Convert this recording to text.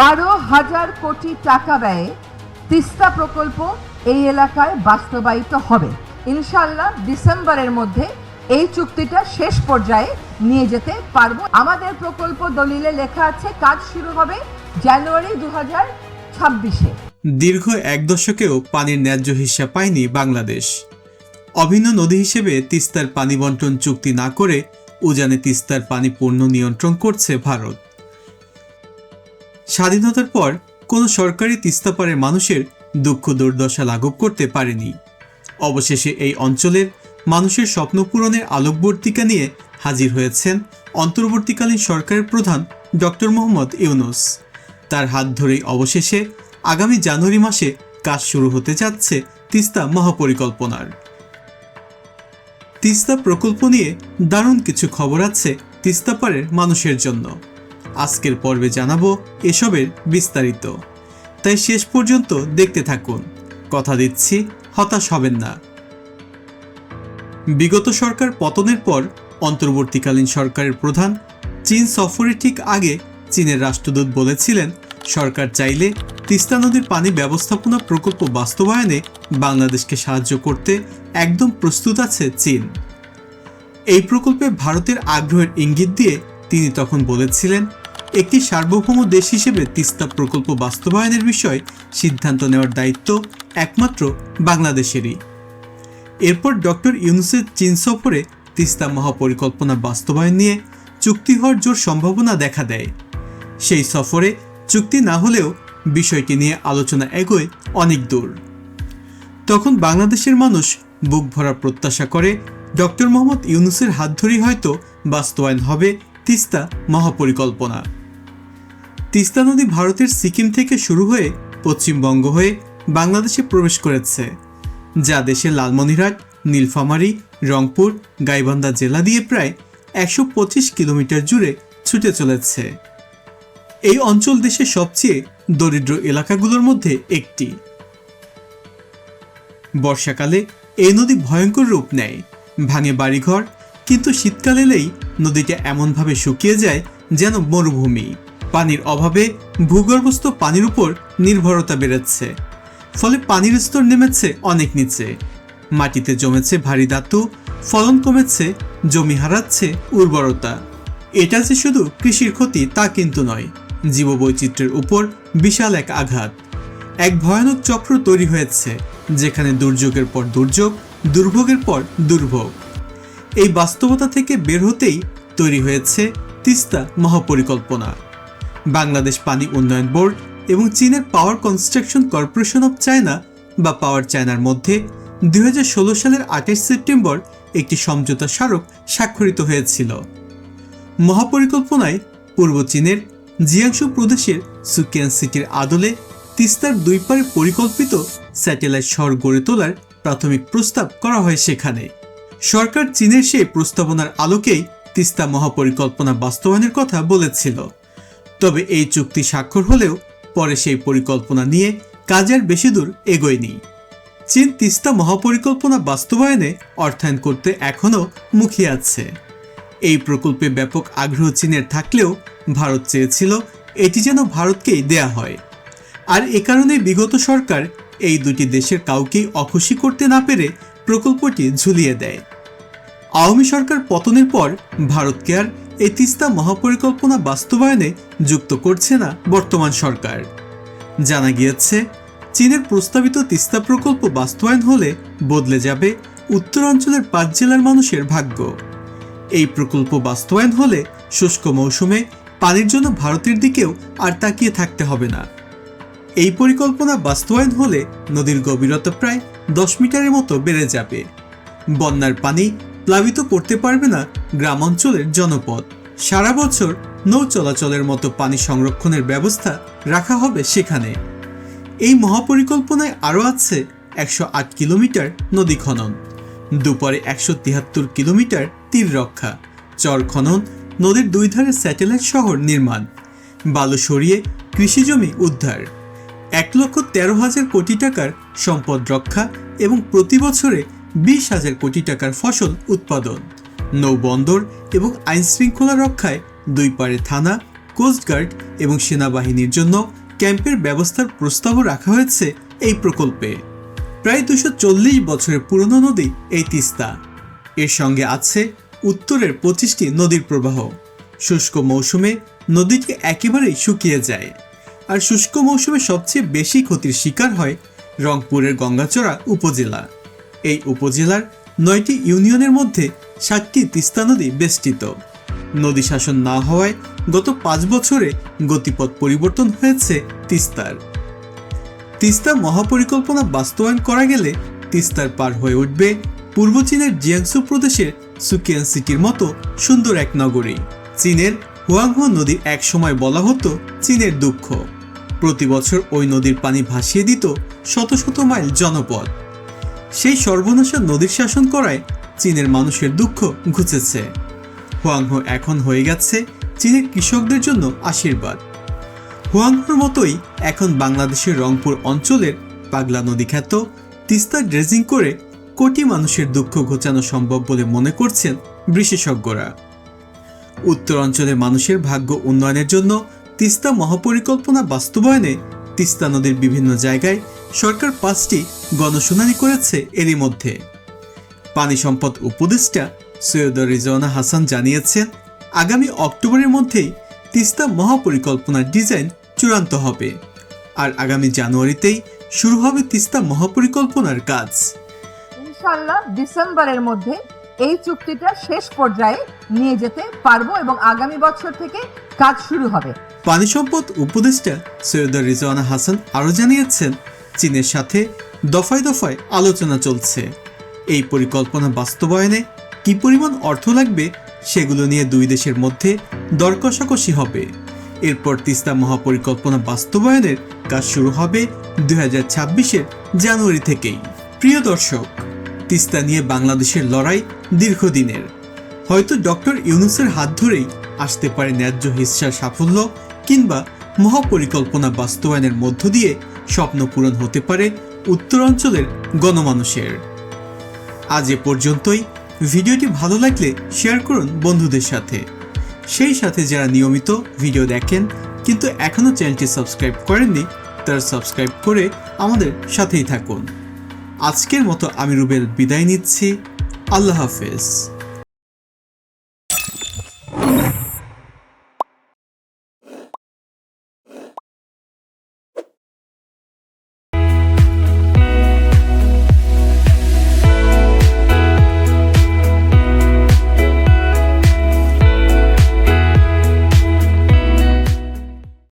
বারো হাজার কোটি টাকা ব্যয়ে তিস্তা প্রকল্প এই এলাকায় বাস্তবায়িত হবে। ইনশাল্লাহ ডিসেম্বরের মধ্যে এই চুক্তিটা শেষ পর্যায়ে নিয়ে যেতে পারব। আমাদের প্রকল্প দলিলে লেখা আছে, কাজ শুরু হবে জানুয়ারি দু হাজার ছাব্বিশে। দীর্ঘ এক দশকেও পানির ন্যায্য হিস্সা পায়নি বাংলাদেশ। অভিন্ন নদী হিসেবে তিস্তার পানি বন্টন চুক্তি না করে উজানে তিস্তার পানি পূর্ণ নিয়ন্ত্রণ করছে ভারত। স্বাধীনতার পর কোনো সরকারি তিস্তাপাড়ের মানুষের দুঃখ দুর্দশা লাঘব করতে পারেনি। অবশেষে এই অঞ্চলের মানুষের স্বপ্ন পূরণের আলোকবর্তিকা নিয়ে হাজির হয়েছেন অন্তর্বর্তীকালীন সরকারের প্রধান ডক্টর মোহাম্মদ ইউনুস। তার হাত ধরেই অবশেষে আগামী জানুয়ারি মাসে কাজ শুরু হতে যাচ্ছে তিস্তা মহাপরিকল্পনার। তিস্তা প্রকল্প নিয়ে দারুণ কিছু খবর আছে তিস্তাপাড়ের মানুষের জন্য। আজকের পর্বে জানাব এসবের বিস্তারিত। তাই শেষ পর্যন্ত দেখতে থাকুন। কথা দিচ্ছি, হতাশ হবেন না। বিগত সরকার পতনের পর অন্তর্বর্তীকালীন সরকারের প্রধান চীন সফরে ঠিক আগে চীনের রাষ্ট্রদূত বলেছিলেন, সরকার চাইলে তিস্তা নদীর পানি ব্যবস্থাপনা প্রকল্প বাস্তবায়নে বাংলাদেশকে সাহায্য করতে একদম প্রস্তুত আছে চীন। এই প্রকল্পে ভারতের আগ্রহের ইঙ্গিত দিয়ে তিনি তখন বলেছিলেন একটি সার্বভৌম দেশ হিসেবে তিস্তা প্রকল্প বাস্তবায়নের বিষয়ে সিদ্ধান্ত নেওয়ার দায়িত্ব একমাত্র বাংলাদেশেরই। এরপর ডক্টর ইউনুসের চীন সফরে তিস্তা মহাপরিকল্পনা বাস্তবায়ন নিয়ে চুক্তি হওয়ার জোর সম্ভাবনা দেখা দেয়। সেই সফরে চুক্তি না হলেও বিষয়টি নিয়ে আলোচনা এগোয় অনেক দূর। তখন বাংলাদেশের মানুষ বুক ভরা প্রত্যাশা করে ডক্টর মোহাম্মদ ইউনুসের হাত ধরেই হয়তো বাস্তবায়ন হবে তিস্তা মহাপরিকল্পনা। তিস্তা নদী ভারতের সিকিম থেকে শুরু হয়ে পশ্চিমবঙ্গ হয়ে বাংলাদেশে প্রবেশ করেছে, যা দেশের লালমনিরহাট, নীলফামারী, রংপুর, গাইবান্ধা জেলা দিয়ে প্রায় একশো পঁচিশ কিলোমিটার জুড়ে ছুটে চলেছে। এই অঞ্চল দেশের সবচেয়ে দরিদ্র এলাকাগুলোর মধ্যে একটি। বর্ষাকালে এই নদী ভয়ঙ্কর রূপ নেয়, ভাঙে বাড়িঘর, কিন্তু শীতকাল এলেই নদীটা এমনভাবে শুকিয়ে যায় যেন মরুভূমি। পানির অভাবে ভূগর্ভস্থ পানির উপর নির্ভরতা বেড়েছে। ফলে পানির স্তর নেমেছে অনেক নিচে। মাটিতে জমেছে ভারী ধাতু, ফলন কমেছে, জমি হারাচ্ছে উর্বরতা। এটা যে শুধু কৃষির ক্ষতি তা কিন্তু নয়, জীববৈচিত্র্যের উপর বিশাল এক আঘাত। এক ভয়ানক চক্র তৈরি হয়েছে, যেখানে দুর্যোগের পর দুর্যোগ, দুর্ভোগের পর দুর্ভোগ। এই বাস্তবতা থেকে বের হতেই তৈরি হয়েছে তিস্তা মহাপরিকল্পনা। বাংলাদেশ পানি উন্নয়ন বোর্ড এবং চীনের power construction corporation of China বা পাওয়ার চায়নার মধ্যে দুই হাজার ষোলো সালের আঠাশ সেপ্টেম্বর একটি সমঝোতা স্মারক স্বাক্ষরিত হয়েছিল। মহাপরিকল্পনায় পূর্ব চীনের জিয়াংশু প্রদেশের সুকিয়ান সিটির আদলে তিস্তার দুই পারে পরিকল্পিত স্যাটেলাইট শহর গড়ে তোলার প্রাথমিক প্রস্তাব করা হয় সেখানে। সরকার চীনের সেই প্রস্তাবনার আলোকেই তিস্তা মহাপরিকল্পনা বাস্তবায়নের কথা বলেছিল। তবে এই চুক্তি স্বাক্ষর হলেও পরে সেই পরিকল্পনা নিয়ে কাজের বেশি দূর এগোয়নি। চীন তিস্তা মহাপরিকল্পনা বাস্তবায়নে অর্থায়ন করতে এখনও মুখিয়ে আছে। এই প্রকল্পে ব্যাপক আগ্রহ চীনের থাকলেও ভারত চেয়েছিল এটি যেন ভারতকেই দেয়া হয়। আর এ কারণে বিগত সরকার এই দুটি দেশের কাউকেই অখুশি করতে না পেরে প্রকল্পটি ঝুলিয়ে দেয়। আওয়ামী সরকার পতনের পর ভারতকে আর এই তিস্তা মহাপরিকল্পনা বাস্তবায়নে যুক্ত করছে না বর্তমান সরকার। জানা গিয়েছে, চীনের প্রস্তাবিত তিস্তা প্রকল্প বাস্তবায়ন হলে বদলে যাবে উত্তরাঞ্চলের পাঁচ জেলার মানুষের ভাগ্য। এই প্রকল্প বাস্তবায়ন হলে শুষ্ক মৌসুমে পানির জন্য ভারতের দিকেও আর তাকিয়ে থাকতে হবে না। এই পরিকল্পনা বাস্তবায়ন হলে নদীর গভীরতা প্রায় দশ মিটারের মতো বেড়ে যাবে। বন্যার পানি প্লাবিত করতে পারবে না গ্রাম অঞ্চলের জনপদ। সারা বছর নৌ চলাচলের মতো পানি সংরক্ষণের ব্যবস্থা রাখা হবে সেখানে। এই মহাপরিকল্পনায় আরও আছে একশো আট কিলোমিটার নদী খনন, দুপারে একশো তিয়াত্তর কিলোমিটার তীর রক্ষা, চর খনন, নদীর দুই ধারে স্যাটেলাইট শহর নির্মাণ, বালু সরিয়ে কৃষিজমি উদ্ধার, এক লক্ষ তেরো হাজার কোটি টাকার সম্পদ রক্ষা এবং প্রতি বছরে বিশ হাজার কোটি টাকার ফসল উৎপাদন, নৌবন্দর এবং আইন শৃঙ্খলা রক্ষায় দুই পারে থানা কোস্টগার্ড এবং সেনাবাহিনীর জন্য ক্যাম্পের ব্যবস্থার প্রস্তাবও রাখা হয়েছে এই প্রকল্পে। প্রায় দুশো চল্লিশ বছরের পুরনো নদী এই তিস্তা। এর সঙ্গে আছে উত্তরের পঁচিশটি নদীর প্রবাহ। শুষ্ক মৌসুমে নদীটি একেবারেই শুকিয়ে যায়। আর শুষ্ক মৌসুমে সবচেয়ে বেশি ক্ষতির শিকার হয় রংপুরের গঙ্গাচড়া উপজেলা। এই উপজেলার নয়টি ইউনিয়নের মধ্যে সাতটি তিস্তা নদী বেষ্টিত। নদী শাসন না হওয়ায় গত পাঁচ বছরে গতিপথ পরিবর্তন হয়েছে তিস্তার। তিস্তা মহাপরিকল্পনা বাস্তবায়ন করা গেলে তিস্তার পার হয়ে উঠবে পূর্ব চীনের জিয়াংসু প্রদেশের সুকিয়ান সিটির মতো সুন্দর এক নগরী। চীনের হুয়াংহো নদী এক সময় বলা হতো চীনের দুঃখ। প্রতি বছর ওই নদীর পানি ভাসিয়ে দিত শত শত মাইল জনপদ। সেই সর্বনাশা নদীর শাসন করায় চীনের মানুষের দুঃখ ঘুচেছে। হুয়াংহো এখন হয়ে গেছে চীনের কৃষকদের জন্য আশীর্বাদ। হুয়াংহোর মতোই এখন বাংলাদেশের রংপুর অঞ্চলের পাগলা নদী খ্যাত তিস্তা ড্রেজিং করে কোটি মানুষের দুঃখ ঘোচানো সম্ভব বলে মনে করছেন বিশেষজ্ঞরা। উত্তরাঞ্চলের মানুষের ভাগ্য উন্নয়নের জন্য তিস্তা মহাপরিকল্পনা বাস্তবায়নে তিস্তা নদীর বিভিন্ন জায়গায় সরকার পাঁচটি গণশুনানি করেছে এরই মধ্যে। পানি সম্পদ উপদেষ্টা সৈয়দ রিজওয়ানা হাসান জানিয়েছেন আগামী অক্টোবরের মধ্যেই তিস্তা মহাপরিকল্পনার ডিজাইন চূড়ান্ত হবে। আর আগামী জানুয়ারিতেই শুরু হবে তিস্তা মহাপরিকল্পনার কাজ। ইনশাল্লাহ ডিসেম্বরের মধ্যে এই চুক্তিটা শেষ পর্যায়ে নিয়ে যেতে পারব এবং আগামী বছর থেকে কাজ শুরু হবে। পানি সম্পদ উপদেষ্টা সৈয়দ রিজওয়ানা হাসান আরও জানিয়েছেন চীনের সাথে দফায় দফায় আলোচনা চলছে। এই পরিকল্পনা বাস্তবায়নে কি পরিমাণ অর্থ লাগবে সেগুলো নিয়ে দুই দেশের মধ্যে দর কষাকষি হবে। এরপর তিস্তা মহাপরিকল্পনা বাস্তবায়নের কাজ শুরু হবে দুই হাজার জানুয়ারি থেকেই। প্রিয় দর্শক, তিস্তা নিয়ে বাংলাদেশের লড়াই দীর্ঘদিনের। হয়তো ডক্টর ইউনুসের হাত ধরেই আসতে পারে ন্যায্য হিস্সার সাফল্য কিংবা মহাপরিকল্পনা বাস্তবায়নের মধ্য দিয়ে স্বপ্ন পূরণ হতে পারে উত্তরাঞ্চলের গণমানুষের। আজ এ পর্যন্তই। ভিডিওটি ভালো লাগলে শেয়ার করুন বন্ধুদের সাথে। সেই সাথে যারা নিয়মিত ভিডিও দেখেন, কিন্তু এখনও চ্যানেলটি সাবস্ক্রাইব করেননি, তারা সাবস্ক্রাইব করে আমাদের সাথেই থাকুন। আজকের মতো আমি রুবেল বিদায় নিচ্ছি। আল্লাহ হাফেজ।